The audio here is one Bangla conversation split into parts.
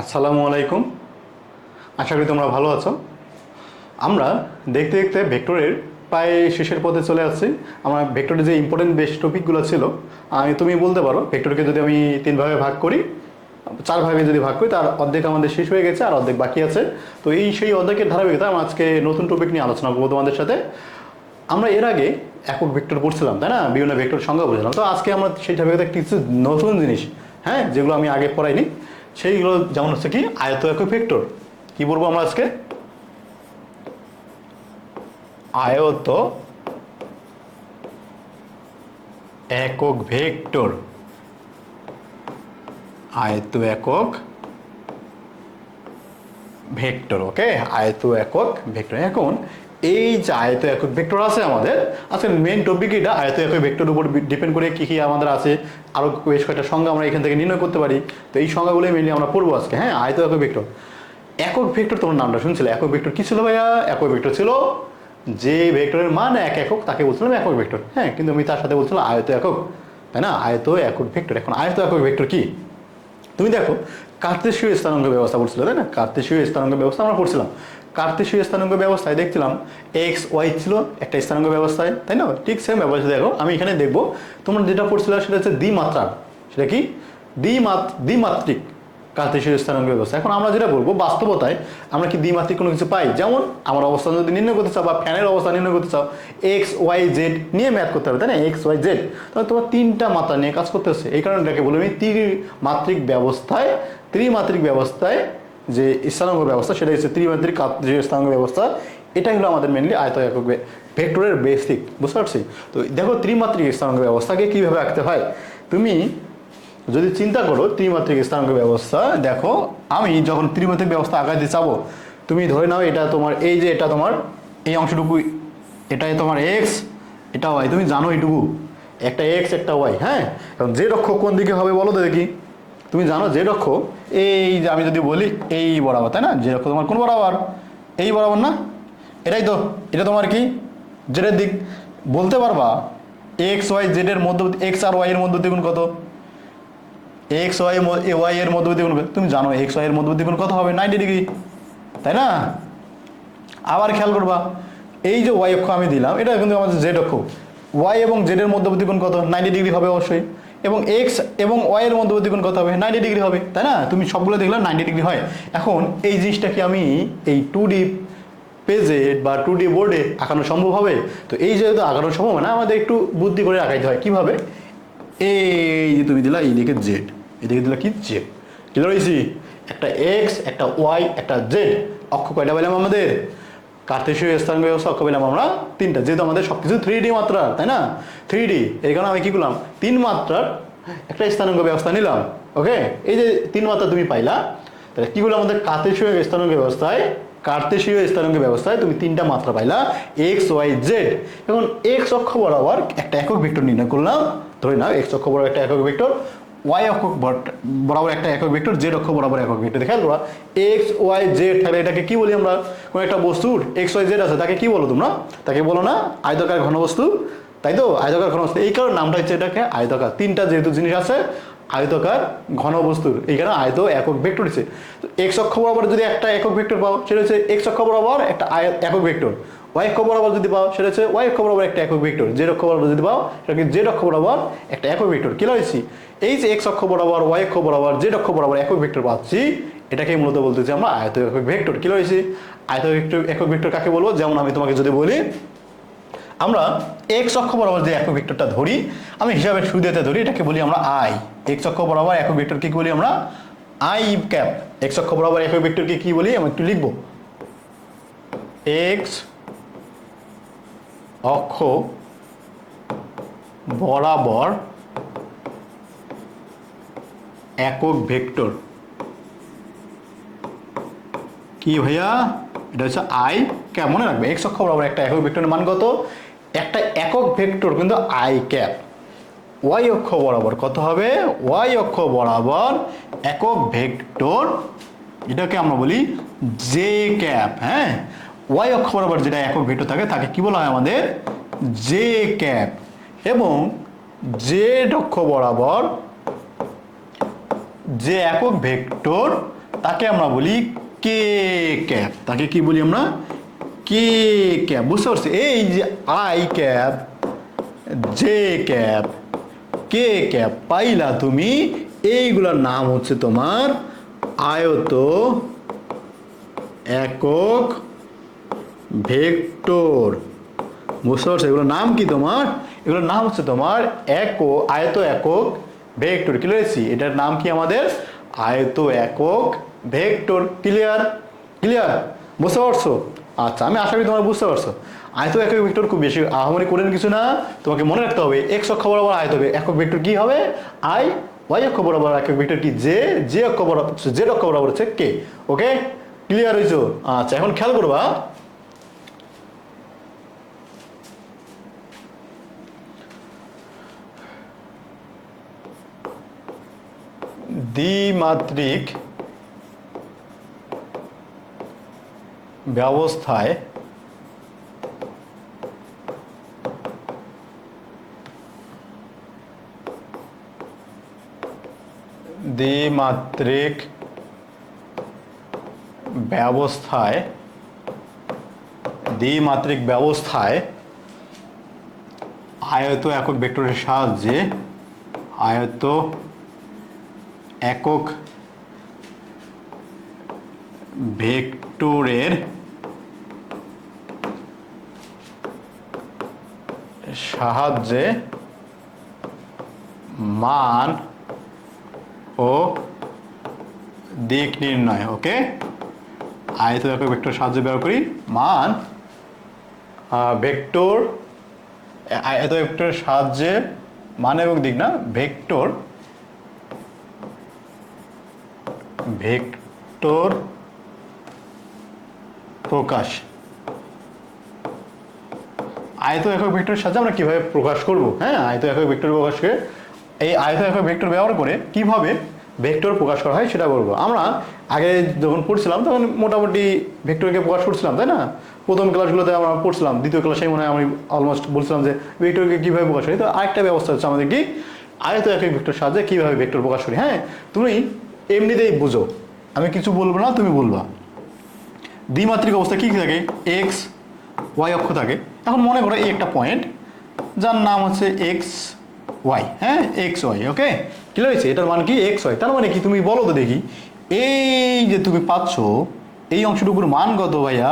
আসসালামু আলাইকুম। আশা করি তোমরা ভালো আছো। আমরা দেখতে দেখতে ভেক্টরের প্রায় শেষের পথে চলে আসছি। আমার ভেক্টরের যে ইম্পর্টেন্ট বেশ টপিকগুলো ছিল আমি তুমি বলতে পারো, ভেক্টরকে যদি আমি তিন ভাগে করি চার ভাগে যদি ভাগ করি, তার অর্ধেক আমাদের শেষ হয়ে গেছে আর অর্ধেক বাকি আছে। তো এই সেই অর্ধেকের ধারাবাহিকতা আমি আজকে নতুন টপিক নিয়ে আলোচনা করব তোমাদের সাথে। আমরা এর আগে একক ভেক্টর পড়ছিলাম, তাই না? বিভিন্ন ভেক্টর সংজ্ঞা বলছিলাম তো আজকে আমরা সেই ধারাবাহিকতা কিছু নতুন জিনিস হ্যাঁ যেগুলো আমি আগে পড়াইনি সেইগুলো যেমন হচ্ছে কি আয়ত একক ভেক্টর কি বলব আমরা আজকে? আয়ত একক ভেক্টর আয়ত একক ভেক্টর ওকে আয়ত একক ভেক্টর এখন এই যে আয়ত একক ভেক্টর আছে আমাদের আজকে মেন টপিক এটা আয়ত একক ভেক্টর উপর ডিপেন্ড করে কি কি আমাদের আছে আরও বেশ কয়েকটা সংজ্ঞা আমরা এখান থেকে নির্ণয় করতে পারি। তো এই সংজ্ঞাগুলোই মেনলি আমরা পড়ব আজকে হ্যাঁ? আয়ত একক ভেক্টর একক ভেক্টর তোমার নামটা শুনছিলে? একক ভেক্টর কি ছিল ভাইয়া? একক ভেক্টর ছিল যে ভেক্টরের মান এক একক, তাকে বলছিলাম একক ভেক্টর হ্যাঁ কিন্তু আমি তার সাথে বলছিলাম আয়ত একক। তাই না? আয়ত একক ভেক্টর এখন আয়ত একক ভেক্টর কি? তুমি দেখো, কার্তেশীয় স্থানাঙ্ক ব্যবস্থা বলছিল, তাই না? কার্তেশীয় স্থানাঙ্ক ব্যবস্থা আমরা পড়ছিলাম। কার্তেশীয় স্থানাঙ্ক ব্যবস্থায় দেখছিলাম এক্স ওয়াই ছিল একটা স্থানাঙ্ক ব্যবস্থায়, তাই না? ঠিক সেম ব্যবস্থা দেখো, আমি এখানে দেখব, তোমরা যেটা পড়ছিল সেটা হচ্ছে দ্বিমাত্রার সেটা কি? দ্বিমাত, দ্বিমাত্রিক কার্তেশীয় স্থানাঙ্ক ব্যবস্থা। এখন আমরা যেটা বলব, বাস্তবতায় আমরা কি দ্বিমাত্রিক কোনো কিছু পাই? যেমন, আমার অবস্থান যদি নির্ণয় করতে চাও বা ফ্যানের অবস্থা নির্ণয় করতে চাও এক্স ওয়াই জেড নিয়ে ম্যাথ করতে হবে, তাই না? এক্স ওয়াই জেড তাহলে তোমার তিনটা মাত্রা নিয়ে কাজ করতে হচ্ছে। এই কারণে এটাকে বলে আমি ত্রিমাত্রিক ব্যবস্থায় ত্রিমাত্রিক ব্যবস্থায় যে স্থানাঙ্ক ব্যবস্থা, সেটা হচ্ছে ত্রিমাত্রিক কার্তেশীয় স্থানাঙ্ক ব্যবস্থা, এটাই হলো আমাদের মেনলি আয়ত একক ভেক্টরের বেসিক বুঝতে পারছি? তো দেখো ত্রিমাত্রিক স্থানাঙ্ক ব্যবস্থাকে কীভাবে আঁকতে হয়? তুমি যদি চিন্তা করো ত্রিমাত্রিক স্থানাঙ্ক ব্যবস্থা, দেখো আমি যখন ত্রিমাত্রিক ব্যবস্থা আঁকাইতে চাবো, তুমি ধরে নাও এটা তোমার এই যে এটা তোমার এই অংশটুকু, এটাই তোমার এক্স এটা ওয়াই তুমি জানো এইটুকু। একটা এক্স একটা ওয়াই হ্যাঁ? এখন যে অক্ষ কোন দিকে হবে বলো তো দেখি। তুমি জানো যে অক্ষ এই যে আমি যদি বলি এই বরাবর, তাই না? যে অক্ষ তোমার কোন বরাবর? এই বরাবর না? এটাই তো, এটা তোমার কি? জেডের দিক। বলতে পারবা এক্স ওয়াই জেডের মধ্য এক্স আর ওয়াই এর মধ্য দ্বিগুণ কত? এক্স ওয়াই এ ওয়াই এর মধ্যবর্তী কোণ তুমি জানো এক্স ওয়াই এর মধ্যবর্তী কোণ কত হবে? নাইনটি ডিগ্রি তাই না? আবার খেয়াল করবা, এই যে ওয়াই অক্ষ আমি দিলাম, এটা কিন্তু আমাদের জেড অক্ষ। ওয়াই এবং জেড এর মধ্যবর্তী কোণ কত? নাইনটি ডিগ্রি হবে অবশ্যই। এবং এক্স এবং ওয়াই এর মধ্যবর্তী কোণ কত হবে? নাইনটি ডিগ্রি হবে, তাই না? তুমি সবগুলো দেখলাম নাইনটি ডিগ্রি হয়। এখন এই জিনিসটাকে আমি এই টু ডি পেজে বা টু ডি বোর্ডে আঁকানো সম্ভব হবে? তো এই যেহেতু আঁকানো সম্ভব না, আমাদের একটু বুদ্ধি করে আঁকাইতে হয়। কীভাবে? এই যে তুমি দিলা, এই দিকে জেড এদিকে দিলা কি? জেড কি রয়েছি একটা এক্স একটা ওয়াই একটা জেড অক্ষ কয়টা পেলাম আমাদের? কার্তেশীয় স্থান ব্যবস্থা অক্ষ পেলাম আমরা তিনটা। যেহেতু আমাদের সব কিছু থ্রি ডি মাত্রার, তাই না? থ্রি ডি এই কারণে আমি কি করলাম? তিন মাত্রার একটা স্থানাঙ্ক ব্যবস্থা নিলাম ওকে এই যে তিন মাত্রা তুমি পাইলা, তাহলে কি করলাম আমাদের কার্তেশীয় স্থানাঙ্ক ব্যবস্থায়? কার্তেশীয় স্থানাঙ্ক ব্যবস্থায় তুমি তিনটা মাত্রা পাইলা এক্স ওয়াই জেড এখন এক্স অক্ষ বরাবর একটা একক ভেক্টর নির্ণয় করলাম। ধরে নাও এক্স অক্ষ বরাবর একটা একক ভেক্টর। ওয়াই অক্ষ বর- বরাবর একটা একক ভেক্টর জেড অক্ষ বরাবর একক ভেক্টর। খেয়াল করা এক্স ওয়াই জেড তাহলে এটাকে কি বলি আমরা? কোনো একটা বস্তুর এক্স ওয়াই জেড আছে, তাকে কি বলো তোমরা? তাকে বলো না, আয়তকার ঘনবস্তু তাই তো? আয়তকার ঘনবস্তু এই কারণে নামটা হচ্ছে এটাকে আয়তকার। তিনটা যেহেতু জিনিস আছে, আয়তকার ঘনবস্তুর এইখানে আয়ত একক ভেক্টর হচ্ছে এক্স অক্ষ বরাবর যদি একটা একক ভেক্টর পাও, সেটা হচ্ছে এক্স অক্ষ বরাবর একটা আয় একক ভেক্টর। ওয়াই অক্ষ বরাবর যদি পাও, সেটা হচ্ছে ওয়াই অক্ষ বরাবর একটা একক ভেক্টর। জেড অক্ষ বরাবর যদি পাও সেটা কি জেড অক্ষ বরাবর একটা একক ভেক্টর। কি হয়েছি এই যে এক্স অক্ষ বরাবর ওয়াই অক্ষ বরাবর জেড অক্ষ বরাবর একক ভেক্টর পাচ্ছি, এটাকে মূলত বলতেছি আমরা আয়ত একক ভেক্টর। কি রয়েছে? আয়ত ভেক্টর, একক ভেক্টর কাকে বলব? যেমন আমি তোমাকে যদি বলি, আমরা এক্স অক্ষ বরাবর যে একক ভেক্টরটা ধরি, আমি হিসাবে সুবিধাতে ধরি, এটাকে বলি আমরা আই এক্স অক্ষ বরাবর একক ভেক্টরকে কি বলি আমরা? I cap. এক্স অক্ষ বরাবর একক ভেক্টরকে কি বলি? আমি একটু লিখব। এক্স অক্ষ বরাবর একক ভেক্টর। কি ভাইয়া? এটা হচ্ছে আই ক্যাপ মনে রাখবে? এক্স অক্ষ বরাবর একটা একক ভেক্টরের মান কত? একটা একক ভেক্টর কিন্তু আই ক্যাপ ওয়াই অক্ষ বরাবর কত হবে? ওয়াই অক্ষ বরাবর একক ভেক্টর, এটাকে আমরা বলি জে ক্যাপ হ্যাঁ? ওয়াই অক্ষ বরাবর যেটা একক ভেক্টর থাকে, তাকে কি বলা হয় আমাদের? জে ক্যাপ এবং জেড অক্ষ বরাবর যে একক ভেক্টর, তাকে আমরা বলি কে ক্যাপ। তাকে কি বলি আমরা? K cap. বুঝতে পারছি? এই যে I cap J cap K cap পাইলা তুমি, এইগুলোর নাম হচ্ছে তোমার আয়ত একক ভেক্টর। বুঝতে পারছ? এগুলোর নাম কি তোমার? এগুলোর নাম হচ্ছে তোমার এক আয়ত একক ভেক্টর ক্লিয়ার এটার নাম কি আমাদের? আয়ত একক ভেক্টর ক্লিয়ার ক্লিয়ার বুঝতে পারছ? আচ্ছা আমি আশা করি তোমরা বুঝতে পারছ। আয়ত একক ভেক্টর খুব বেশি আহামরি করেন কিছু না। তোমাকে মনে রাখতে হবে এক্স অক্ষ বরাবর আয়ত হবে একক ভেক্টর কি হবে? আই ওয়াই অক্ষ বরাবর, একক ভেক্টর কি? জে জে অক্ষ বরাবর জেড অক্ষ বরাবর হচ্ছে কে ওকে ক্লিয়ার হয়েছো? আচ্ছা এখন খেয়াল করবা দ্বিমাত্রিক ব্যবস্থায় দ্বিমাত্রিক ব্যবস্থায় দ্বিমাত্রিক ব্যবস্থায় আয়ত একক ভেক্টরের সাহায্যে আয়ত একক ভেক্টরের সাহায্যে মান ও দিক নির্ণয়, ওকে? আয়ত একক ভেক্টর সাহায্যে ব্যবহার করি, মান ভেক্টর আয়ত ভেক্টরের সাহায্যে মান এবং দিক না, ভেক্টর ভেক্টর প্রকাশ। আয়ত একক ভেক্টরের সাথে আমরা কীভাবে প্রকাশ করব? হ্যাঁ আয়ত একক ভেক্টর প্রকাশকে, এই আয়ত একক ভেক্টর ব্যবহার করে কীভাবে ভেক্টর প্রকাশ করা হয় সেটা বলব। আমরা আগে যখন পড়ছিলাম, তখন মোটামুটি ভেক্টরকে প্রকাশ করছিলাম, তাই না? প্রথম ক্লাসগুলোতে আমরা পড়ছিলাম, দ্বিতীয় ক্লাসে মনে হয় আমি অলমোস্ট বলছিলাম যে ভেক্টরকে কীভাবে প্রকাশ করি। তো আরেকটা ব্যবস্থা হচ্ছে আমাদের কি? আয়ত একক ভেক্টর সাহায্যে কীভাবে ভেক্টর প্রকাশ করি হ্যাঁ? তুমি এমনিতেই বুঝো। আমি কিছু বলব না, তুমি বলবা। দ্বিমাত্রিক অবস্থা কী থাকে? এক্স ওয়াই অক্ষ থাকে। এখন মনে করো এই একটা পয়েন্ট যার নাম হচ্ছে এক্স ওয়াই হ্যাঁ? এক্স ওয়াই ওকে কি হয়েছে? এটার মান কি? এক্স ওয়াই তার মানে কি? তুমি বলো তো দেখি। এই যে তুমি পাচ্ছ, এই অংশটুকুর মান কত ভাইয়া?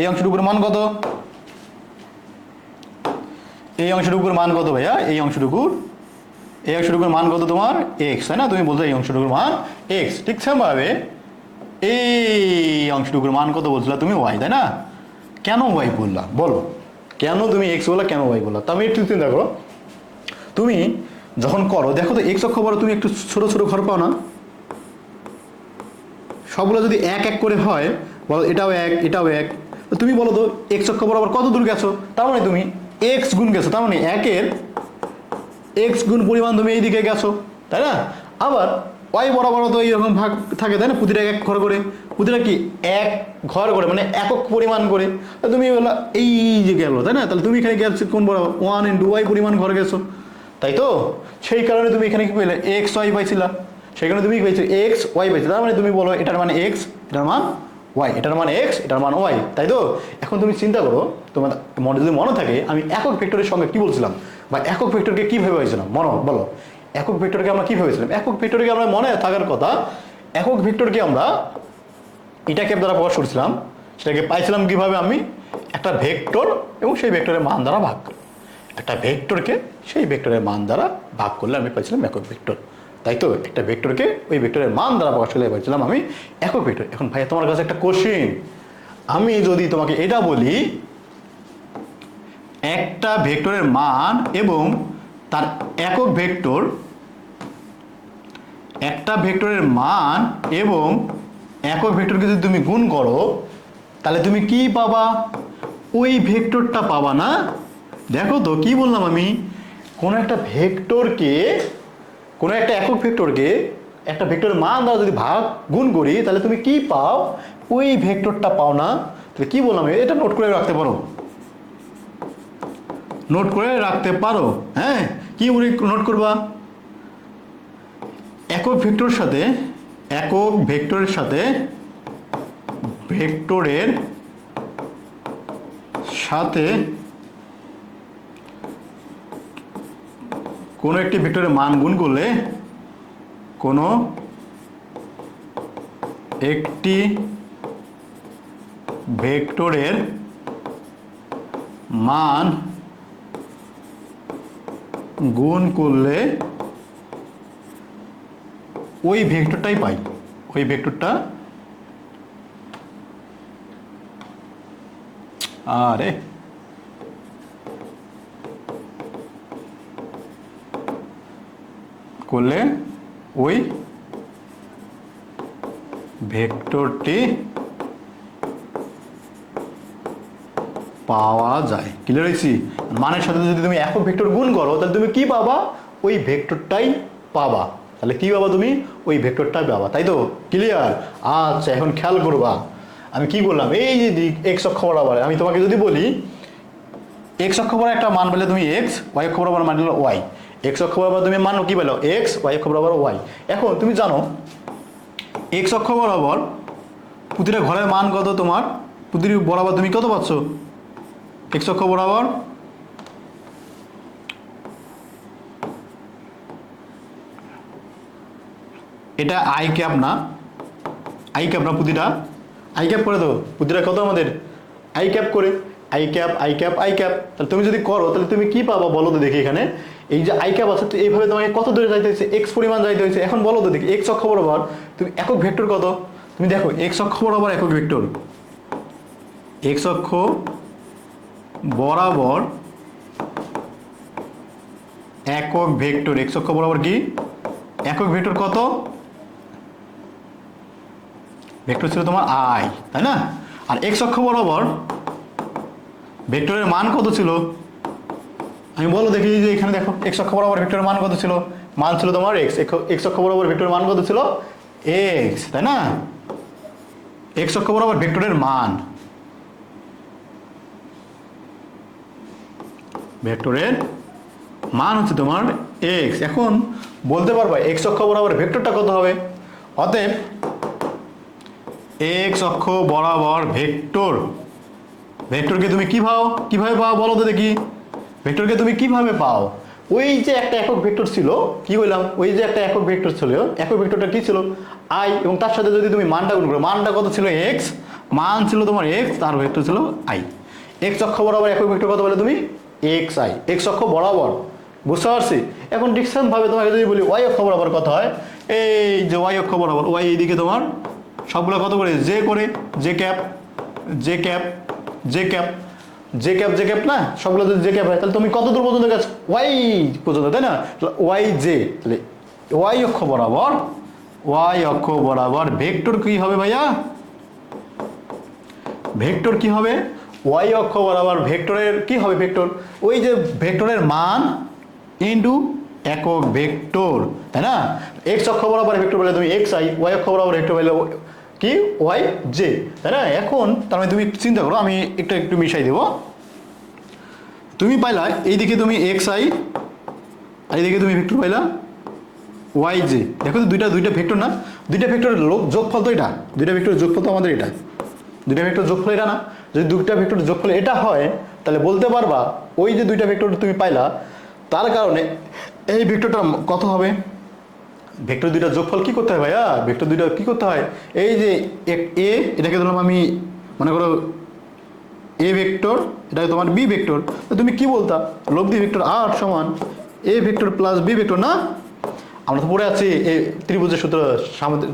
এই অংশটুকুর মান কত? এই অংশটুকুর মান কত ভাইয়া? এই অংশটুকুর এই অংশটুকুর মান কত তোমার? এক্স তাই না? তুমি বলছো এই অংশটুকুর মান এক্স ঠিক সেমভাবে এই অংশটুকুর মান কত বলছিলা তুমি? ওয়াই তাই না? কেন ওয়াই বললা? বলো। কেন তুমি এক্স বললা, কেন ওয়াই বললা? তা আমি একটু চিন্তা করো। তুমি যখন করো, দেখো তো এক্স অক্ষ বড়, তুমি একটু ছোট ছোট ঘর পাও না? সবগুলো যদি এক এক করে হয়, বলো এটাও এক এটাও এক। তুমি বলো তো এক্স অক্ষ বরাবর কত দূর গেছো? তার মানে তুমি এক্স গুণ গেছো। তার মানে একের এক্স গুণ পরিমাণ তুমি এই দিকে গেছো, তাই না? আবার ওয়াই বরাবর তো এইরকম ভাগ থাকে, তাই না? প্রতিটা এক ঘর করে। প্রতিটা কি? এক ঘর করে মানে একক পরিমাণ করে। তুমি বললা, এই যে গেল তাই না? তাহলে তুমি এখানে গেছো কোন বরাবর? ওয়ান ইন্টু ওয়াই পরিমাণ ঘর গেছো। তাই তো? সেই কারণে তুমি এখানে কি পেলে? এক্স ওয়াই পাইছিলা। সেখানে তুমি কি পাইছো এক্স ওয়াই পাইছো। তার মানে তুমি বলো, এটার মানে এক্স এটার মান ওয়াই এটার মান এক্স এটার মান ওয়াই তাই তো? এখন তুমি চিন্তা করো, তোমার মনে যদি মনে থাকে, আমি একক ভেক্টরের সঙ্গে কি বলছিলাম? বা একক ভেক্টরকে কি ভেবে হয়েছিলাম মনো, বলো। একক ভেক্টরকে আমরা কি ভেবেছিলাম? একক ভেক্টরকে আমরা মনে, থাকার কথা, একক ভেক্টরকে আমরা এটা ক্যাপ দ্বারা প্রকাশ করছিলাম। সেটাকে পাইছিলাম কীভাবে আমি? একটা ভেক্টর এবং সেই ভেক্টরের মান দ্বারা ভাগ। একটা ভেক্টরকে সেই ভেক্টরের মান দ্বারা ভাগ করলে আমি পাইছিলাম একক ভেক্টর। তাই তো? একটা ভেক্টরকে ওই ভেক্টরের মান দ্বারা প্রকাশ করলে পাইছিলাম আমি একক ভেক্টর। এখন ভাই তোমার কাছে একটা কোশ্চিন আমি যদি তোমাকে এটা বলি একটা ভেক্টরের মান এবং তার একক ভেক্টর, একটা ভেক্টরের মান এবং একক ভেক্টরকে যদি তুমি গুণ করো, তাহলে তুমি কি পাবা? ওই ভেক্টরটা পাবা না। দেখো তো, কি বললাম আমি? কোনো একটা ভেক্টরকে, কোনো একটা একক ভেক্টরকে একটা ভেক্টরের মান দ্বারা যদি ভাগ, গুণ করি, তাহলে তুমি কি পাও? ওই ভেক্টরটা পাও না। তাহলে কি বললাম এটা নোট করে রাখতে পারো। নোট করে রাখতে পারো হ্যাঁ? কি নোট করবা? একক ভেক্টরের সাথে, একক ভেক্টরের সাথে ভেক্টরের সাথে কোনো একটি ভেক্টরের মান গুণ করলে কোনো একটি ভেক্টরের মান গুণ করলে ওই ভেক্টরটাই পাই। ওই ভেক্টরটা আরে। করলে ওই ভেক্টরটি পাওয়া যায়। ক্লিয়ার হয়েছি? মানের সাথে যদি তুমি একক ভেক্টর গুণ করো, তাহলে তুমি কি পাবা? ওই ভেক্টরটাই পাবা। তাহলে কি পাবা তুমি? ওই ভেক্টরটাই পাবা। তাই তো? ক্লিয়ার আচ্ছা এখন খেয়াল করবা। আমি কি বললাম? এই যে দিক এক্স অক্ষ বরাবর। আমি তোমাকে যদি বলি এক্স অক্ষ বরাবর একটা মান পেলে তুমি এক্স ওয়াই অক্ষ বরাবর মান পেলে ওয়াই এক্স অক্ষ বরাবর তুমি মানো কি পেল? এক্স ওয়াই অক্ষ বরাবর ওয়াই এখন তুমি জানো এক্স অক্ষ বরাবর প্রতিটা ঘরের মান কত তোমার? প্রতিটি বরাবর তুমি কত পাচ্ছ? এক্স অক্ষ বরাবর এটা আই ক্যাপ না। আই ক্যাপ না প্রতিটা আই ক্যাপ করে দেবো প্রতিটা কত আমাদের? আই ক্যাপ করে। I cap I cap I cap তাহলে তুমি যদি করো, তাহলে তুমি কি পাবা বলো তো দেখি এখানে। এই যে আই ক্যাপ আছে, তো এইভাবে তোমাকে কত দূরে যাইতে হয়েছে? এক্স পরিমাণ যাইতে হয়েছে। এখন বলো তো দেখি এক্স অক্ষ বরাবর তুমি একক ভেক্টর কত? তুমি দেখো এক্স অক্ষ বরাবর একক ভেক্টর এক্স অক্ষ বরাবর একক ভেক্টর এক্স অক্ষ বরাবর কি? একক ভেক্টর কত? ভেক্টর ছিল তোমার আই তাই না? আর এক্স অক্ষ বরাবর ভেক্টরের মান কত ছিল? আমি বলো দেখি যে এখানে দেখো এক্স অক্ষ বরাবর ভেক্টরের মান কত ছিল? মান ছিল তোমার এক্স এক্স অক্ষ বরাবর ভেক্টরের মান কত ছিল? এক্স তাই না? এক্স অক্ষ বরাবর ভেক্টরের মান। ভেক্টরের মান হচ্ছে তোমার এক্স এখন বলতে পারবা এক্স অক্ষ বরাবর ভেক্টরটা কত হবে? অতএব এক্স অক্ষ বরাবর ভেক্টর। ভেক্টরকে তুমি কি পাও কীভাবে পাও বলো তো দেখি। ভেক্টরকে তুমি কীভাবে পাও? ওই যে একটা একক ভেক্টর ছিল, কি বললাম ওই যে একটা একক ভেক্টর ছিল, একক ভেক্টরটা কি ছিল? আই এবং তার সাথে যদি তুমি মানটা গুণ করো, মানটা কত ছিল? এক্স মান ছিল তোমার এক্স তার ভেক্টর ছিল আই এক্স অক্ষ বরাবর একক ভেক্টর কত বলে তুমি? এক্স আই, এক্স অক্ষ বরাবর। বুঝতে পারছি? এখন ডিকশন ভাবে তোমাকে যদি বলি, ওয়াই অক্ষ বরাবর কথা হয়? এই যে ওয়াই অক্ষ বরাবর, ওয়াই এইদিকে তোমার সবগুলো কত করে? জে করে, J cap J cap J cap J cap J cap না? সবগুলো যদি জে ক্যাপ হয়, তাহলে তুমি কত দূর পর্যন্ত গেছো? ওয়াই পর্যন্ত, তাই না? ওয়াই জে, তাহলে ওয়াই অক্ষ বরাবর, ওয়াই অক্ষ বরাবর ভেক্টর কি হবে ভাইয়া? ভেক্টর কি হবে? ওয়াই অক্ষ বরাবর ভেক্টরের, কি হবে ভেক্টর? ওই যে ভেক্টরের মান ইন্টু একক ভেক্টর, তাই না? এক্স অক্ষ বরাবর ভেক্টর বলে তুমি এক্স আই ওয়াই অক্ষ বরাবর ভেক্টর বলে কি? ওয়াই জে তাই না? এখন তার মানে তুমি চিন্তা করো, আমি একটু একটু মিশাই দেবো। তুমি পাইলা, এইদিকে তুমি এক্স আই আর এইদিকে তুমি ভেক্টর পাইলা ওয়াই জে দেখো তো দুইটা দুইটা ভেক্টর না? দুইটা ভেক্টরের যোগফল তো এটা। দুইটা ভেক্টরের যোগফল তো আমাদের এটা। দুইটা ভেক্টর যোগফল এটা না? যদি দুইটা ভেক্টর যোগফল এটা হয়, তাহলে বলতে পারবা ওই যে দুইটা ভেক্টর তুমি পাইলা, তার কারণে এই ভেক্টরটা কত হবে? ভেক্টর দুইটা যোগফল কি করতে হয় ভাইয়া? ভেক্টর দুইটা কি করতে হয়? এই যে এ এটাকে ধরলাম আমি মনে করো এ ভেক্টর এটা তোমার বি ভেক্টর তো তুমি কি বলতা? লব্ধি ভেক্টর আর সমান A vector plus B vector না? আমরা তো পড়ে আছি, এই ত্রিভুজের সূত্র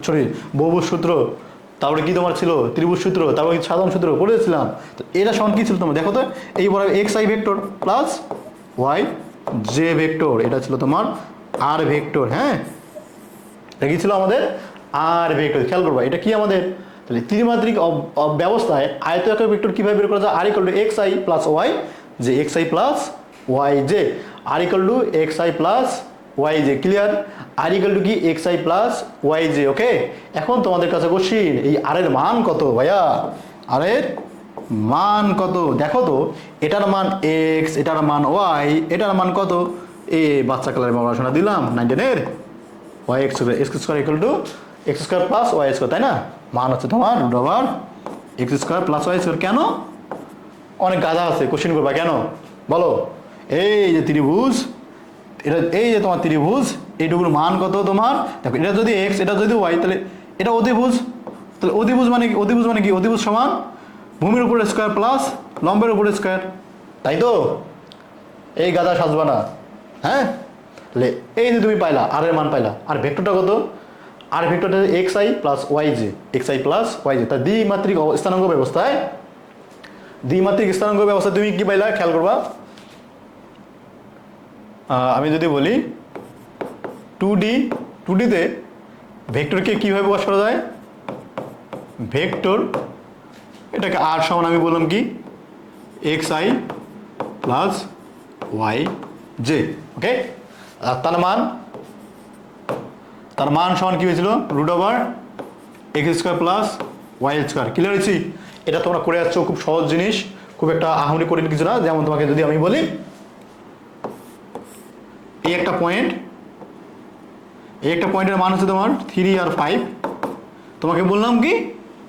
সরি বহুভুজ সূত্র তারপরে কি তোমার ছিল? ত্রিভুজ সূত্র, তারপরে সাধারণ সূত্র? পড়েছিলাম। তো এটা সমান কি ছিল তোমার? দেখো তো, এই বড় X I vector plus Y J vector এটা ছিল তোমার আর ভেক্টর হ্যাঁ? এটা কি ছিল আমাদের? আর ভেক্টর খেয়াল করবা, এটা কি আমাদের? তাহলে ত্রিমাত্রিক ব্যবস্থায় আয়তাকার ভেক্টর কীভাবে বের করা যায়? R equal to X I plus Y যে X I plus Y J R equal to X I plus Y J clear R equal to কি? X I plus Y J okay এখন তোমাদের কাছে কোশ্চিন এই আর এর মান কত ভাইয়া? আর এর মান কত? দেখো তো, এটার মান এক্স এটার মান ওয়াই এটার মান কত? এ, বাচ্চা কালারে পড়াশোনা দিলাম নাইনটিনের Y X X square equal to X square plus Y square তাই না? মান হচ্ছে তোমার root over X square plus Y square কেন? অনেক গাধা আছে কোশ্চেন করবা কেন? বলো। এই যে ত্রিভুজ এটা এই যে তোমার ত্রিভুজ, এইটুকুর মান কত তোমার? দেখো, এটা যদি এক্স এটা যদি ওয়াই তাহলে এটা অধিভুজ তাহলে অধিভুজ মানে কি? অধিভুজ মানে কি? অধিভুজ সমান ভূমির উপরে স্কোয়ার প্লাস লম্বের উপরে স্কোয়ার তাই তো? এই গাদা সাজবা না। হ্যাঁ? তাহলে এই যে তুমি পাইলা আর এর মান পাইলা, আর ভেক্টরটা কত? R ভেক্টরটা X I plus Y J X I plus Y J তা দ্বিমাত্রিক স্থানাঙ্ক ব্যবস্থায়, দ্বিমাত্রিক স্থানাঙ্ক ব্যবস্থায় তুমি কি পাইলা? খেয়াল করবা। আমি যদি বলি টু ডি টু ডিতে ভেক্টরকে কীভাবে প্রকাশ করা যায়? ভেক্টর, এটাকে আর সমান আমি বললাম কি? X I plus Y J okay আর তার মান তার মান সমান কী হয়েছিল? Root over X square plus Y square clear হয়েছি? এটা তোমরা করে যাচ্ছ খুব সহজ জিনিস, খুব একটা আহমনি কঠিন কিছু না যেমন তোমাকে যদি আমি বলি এই একটা পয়েন্ট এই একটা পয়েন্টের মান হচ্ছে তোমার থ্রি আর ফাইভ তোমাকে বললাম কি?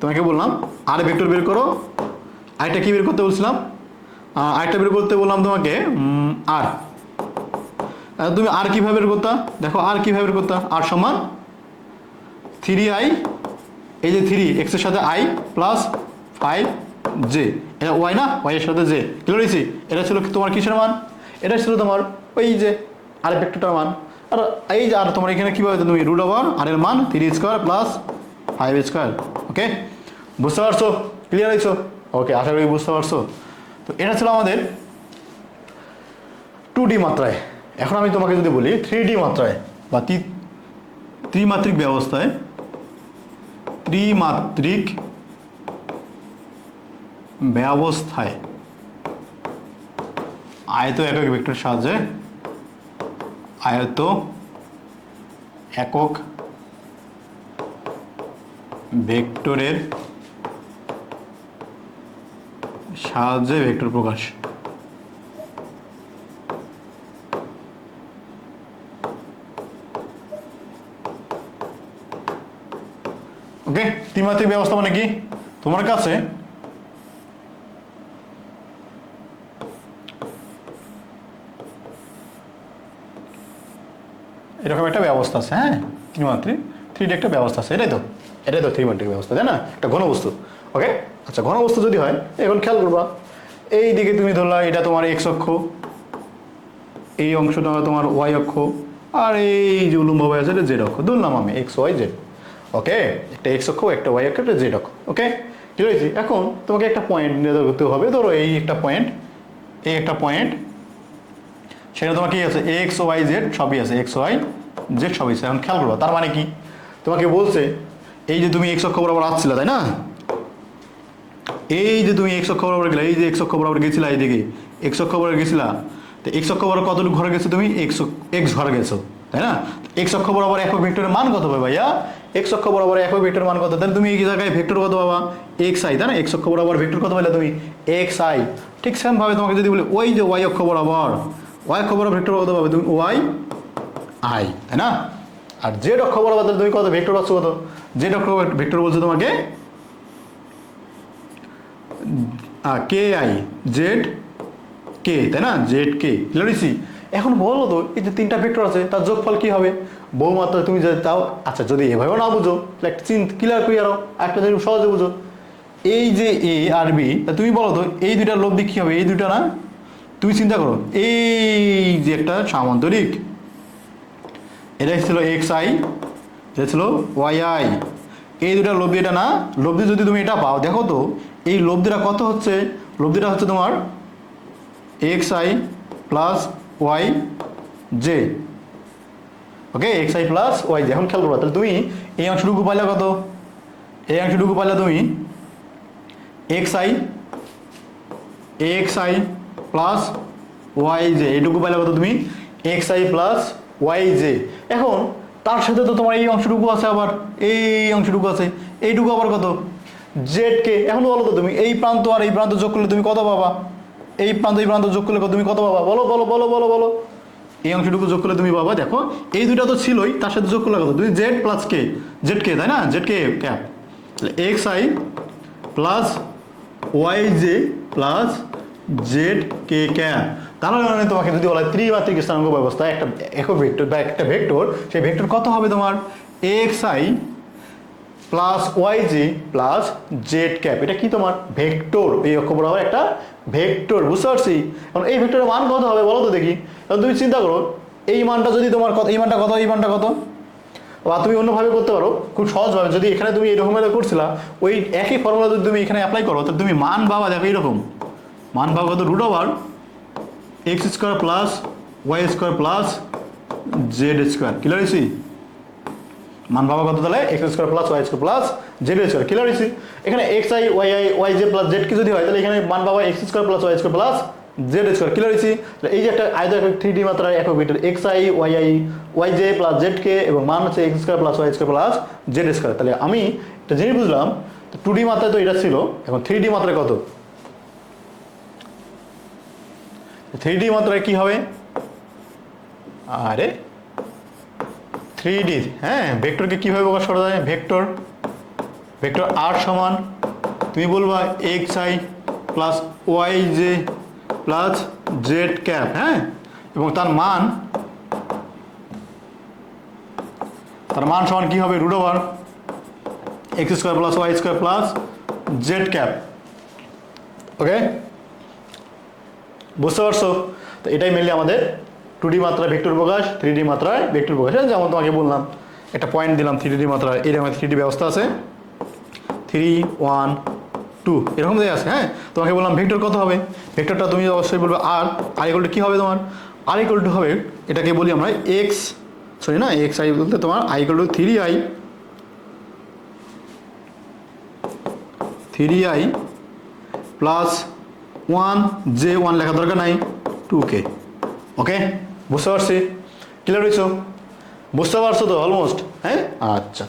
তোমাকে বললাম আর ভেক্টর বের করো। আরেকটা কি বের করতে বলছিলাম? আরেকটা বের করতে বললাম তোমাকে আর তুমি আর কীভাবে বের করতা? দেখো আর কীভাবে বের করতা? আর সমান থ্রি আই এই যে থ্রি এক্সের সাথে আই প্লাস ফাইভ জে এটা ওয়াই না? ওয়াই এর সাথে জে ক্লিয়ার হয়েছি? এটা ছিল তোমার কিসের মান? এটা ছিল তোমার ওই যে আর ভেক্টরটার মান। আর এই যে, আর তোমার এখানে কীভাবে তুমি রুট ওভার আর এর মান three square plus five square okay বুঝতে পারছ? ক্লিয়ার হয়েছো? ওকে আশা করি বুঝতে পারছ। তো এটা ছিল আমাদের টু ডি মাত্রায়। এখন আমি তোমাকে যদি বলি থ্রি ডি মাত্রায় বা ত্রিমাত্রিক ব্যবস্থায় ত্রিমাত্রিক ব্যবস্থায় আয়ত একক ভেক্টর সাহায্যে আয়ত একক ভেক্টরের সাহায্যে ভেক্টর প্রকাশ। ওকে ত্রিমাত্রিক ব্যবস্থা মানে কি? তোমার কাছে এরকম একটা ব্যবস্থা আছে হ্যাঁ? ত্রিমাত্রিক থ্রি একটা ব্যবস্থা আছে, এটাই তো। এটাই তো ত্রিমাত্রিক ব্যবস্থা, তাই না? একটা ঘনবস্তু ওকে আচ্ছা ঘনবস্তু যদি হয়, এখন খেয়াল করবা, এই দিকে তুমি ধরলা, এটা তোমার এক্স অক্ষ, এই অংশটা তোমার ওয়াই অক্ষ, আর এই যে উলম্বভাবে আছে, এটা জেড অক্ষ। ধরলাম আমি এক্স ওয়াই জেড ওকে একটা এক্স অক্ষ, একটা ওয়াই অক্ষ, একটা জেড অক্ষ ওকে ঠিক হয়েছে? এখন তোমাকে একটা পয়েন্ট নির্ধারণ করতে হবে, ধরো এই একটা পয়েন্ট এই একটা পয়েন্ট সেটা তোমার কি আছে? এক্স ওয়াই জেড সবই আছে। এক্স ওয়াই জেড সবই আছে। এখন খেয়াল করব, তার মানে কি? তোমাকে বলছে, এই যে তুমি এক্স অক্ষ বরাবর আসছিলে, তাই না? এই যে তুমি এক্স অক্ষ বরাবর গেলে, এই যে এক্স অক্ষ বরাবর গেছিলা এইদিকে এক্স অক্ষ বরাবর গেছিলা, তো এক্স অক্ষ বরাবর কতটুকু ঘরে গেছো তুমি? এক্স এক্স ঘরে গেছো, তাই না? এক্স অক্ষ বরাবর একক ভেক্টরের মান কত হবে ভাইয়া? এক্স অক্ষ বরাবর একক ভেক্টরের মান কত? তাহলে তুমি এই জায়গায় ভেক্টর কত পাবা? এক্স আই তাই না? এক্স অক্ষ বরাবর ভেক্টর কত পাইলে তুমি? এক্স আই ঠিক সেম ভাবে তোমাকে যদি বলি ওই যে ওয়াই অক্ষ বরাবর ওয়াই বরাবর ভেক্টর কত পাবে তুমি ওয়াই আই তাই না? আর জেড অক্ষ বরাবর তুমি কত? ভেক্টর পাচ্ছ কত? জেড অক্ষ ভেক্টর বলছে তোমাকে? কে আই জেড কে তাই না? জেড কে লিখেছি এখন বলো তো, এই যে তিনটা ভেক্টর আছে, তার যোগফল কি হবে? বহুমাত্রা তুমি যদি তাও আচ্ছা যদি এভাবেও না বুঝো একটা চিন্তা ক্লিয়ার ক্লিয়ার একটা যদি সহজে বুঝো। এই যে এ আর বি তুমি বলো তো, এই দুইটার লব্ধি কি হবে? এই দুইটা না? তুমি চিন্তা করো, এই যে একটা সামান্তরিক, এটা ছিল এক্স আই এটা ছিল ওয়াই আই এই দুটা লব্ধি এটা না, লব্ধি যদি তুমি এটা পাও, দেখো তো, এই লব্ধিটা কত হচ্ছে? লব্ধিটা হচ্ছে তোমার X I plus Y J okay X I plus Y J এখন খেয়াল করো তাহলে তুমি এই অংশটুকু পাইলে কত? এই অংশটুকু পাইলে তুমি X I X I plus Y J এইটুকু পাইলে কত তুমি? X I plus Y J এখন, তার সাথে তো তোমার এই অংশটুকু আছে আবার, এই অংশটুকু আছে। এইটুকু আবার কত? জেড কে এখন বলো তো তুমি, এই প্রান্ত আর এই প্রান্ত যোগ করলে তুমি কত পাবা? এই প্রান্ত এই প্রান্ত যোগ করলে তুমি কত পাবা? বলো বলো বলো বলো বলো। এই অংশটুকু যোগ করলে তুমি পাবা, দেখো, এই দুইটা তো ছিলই, তার সাথে যোগ করলে কত? দুই Z plus K Z K তাই না? Z K cap X I plus Y J plus Z K cap তার মানে তোমাকে যদি বলা হয় ত্রিমাত্রিক স্থানাঙ্ক ব্যবস্থা, একটা একক ভেক্টর বা একটা ভেক্টর, সেই ভেক্টর কত হবে তোমার? X I plus Y G plus Z cap এটা কি তোমার? ভেক্টর। এই অক্ষ বরাবর একটা ভেক্টর, বুঝতে পারছি? কারণ এই ভেক্টরের মান কত হবে বলো তো দেখি। কারণ তুমি চিন্তা করো, এই মানটা যদি তোমার কত এই মানটা কত? এই মানটা কত? বা তুমি অন্যভাবে করতে পারো, খুব সহজভাবে। যদি এখানে তুমি এরকম করছিলা, ওই একই ফর্মুলা যদি তুমি এখানে অ্যাপ্লাই করো, তাহলে তুমি মান পাবা, দেখো এইরকম। মান পাবা কত root over X square plus Y square plus Z square clear হয়েছি মান পাবা কত তাহলে? X square plus Y square plus Z square clear হয়েছি এখানে X I Y I Y J plus Z কি যদি হয়, তাহলে এখানে মান পাবা X square plus Y square plus Z square clear হয়েছি তাহলে এই যে একটা আয়ত থ্রি ডি মাত্রার একক vector X I Y I Y J plus Z K এবং মান হচ্ছে X square plus Y square plus Z square তাহলে আমি একটা জিনিস বুঝলাম টু ডি মাত্রায় তো এটা ছিল, এখন থ্রি ডি মাত্রায় কত? থ্রি ডি মাত্রায় কি হবে? আরে থ্রি ডি হ্যাঁ ভেক্টরকে কীভাবে প্রকাশ করা যায়? ভেক্টর ভেক্টর আর সমান, তুমি বলবা X I plus Y J plus Z cap হ্যাঁ? এবং তার মান তার মান সমান কী হবে? Root over X square plus Y square plus Z cap okay বুঝতে পারছ? তো এটাই মেনলি আমাদের টু ডি মাত্রায় ভেক্টর প্রকাশ থ্রি ডি মাত্রায় ভেক্টর প্রকাশ। যেমন তোমাকে বললাম, একটা পয়েন্ট দিলাম থ্রি ডি মাত্রায় এরকম থ্রি ডি ব্যবস্থা আছে। থ্রি ওয়ান টু এরকম দেওয়া আছে হ্যাঁ? তোমাকে বললাম ভেক্টর কত হবে? ভেক্টরটা তুমি অবশ্যই বলবে আর আর ইকুয়াল টু কী হবে তোমার? আর ইকুয়াল টু হবে, এটাকে বলি আমরা এক্স সরি না এক্স আই বলতে তোমার I equal to three I three I plus one J one লেখা দরকার নাই। টু কে ওকে বুঝতে পারছি? ক্লিয়ার হয়েছ বুঝতে পারছ তো অলমোস্ট হ্যাঁ? আচ্ছা।